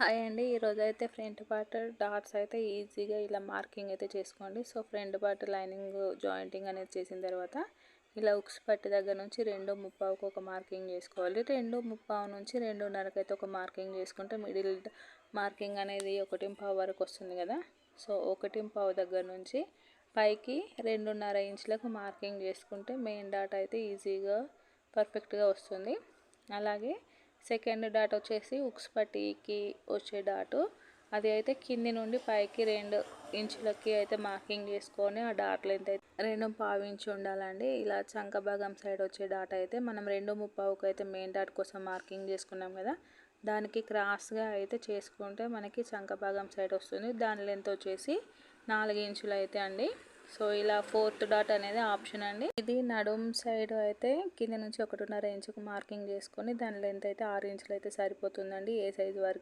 Hi అండి. ఈరోజు అయితే ఫ్రంట్ పార్ట్ డాట్స్ అయితే ఈజీగా ఇలా మార్కింగ్ అయితే చేసుకోండి. So front part lining jointing అనేది చేసిన తర్వాత ఇలా ఉక్స్ పట్టి దగ్గర నుంచి రెండు ముప్పావుకు ఒక మార్కింగ్ చేసుకోవాలి. రెండు ముప్పావు నుంచి రెండున్నరకు అయితే ఒక మార్కింగ్ చేసుకుంటే మిడిల్ మార్కింగ్ అనేది ఒకటి పావు వరకు వస్తుంది కదా. సో ఒకటి పావు దగ్గర నుంచి పైకి రెండున్నర ఇంచులకు మార్కింగ్ చేసుకుంటే మెయిన్ డాట్ అయితే ఈజీగా పర్ఫెక్ట్గా వస్తుంది. అలాగే సెకండ్ డాట్ వచ్చేసి ఉక్స్ పట్టీకి వచ్చే డాటు. అది అయితే కింది నుండి పైకి రెండు ఇంచులకి అయితే మార్కింగ్ చేసుకొని ఆ డాట్ లెంత్ అయితే రెండు పావు ఇంచు ఉండాలండి. ఇలా చంక భాగం సైడ్ వచ్చే డాట్ అయితే మనం రెండు ముప్పావుకి అయితే మెయిన్ డాట్ కోసం మార్కింగ్ చేసుకున్నాం కదా. దానికి క్రాస్గా అయితే చేసుకుంటే మనకి చంక భాగం సైడ్ వస్తుంది. దాని లెంత్ వచ్చేసి నాలుగు ఇంచులు అయితే అండి. సో ఇలా ఫోర్త్ డాట్ అనేది ఆప్షన్ అండి. ఇది నడుం సైడ్ అయితే కింద నుంచి ఒకటిన్నర ఇంచుకు మార్కింగ్ చేసుకొని దాని లెంత్ అయితే ఆరు ఇంచులు అయితే సరిపోతుందండి ఏ సైజు వరకు.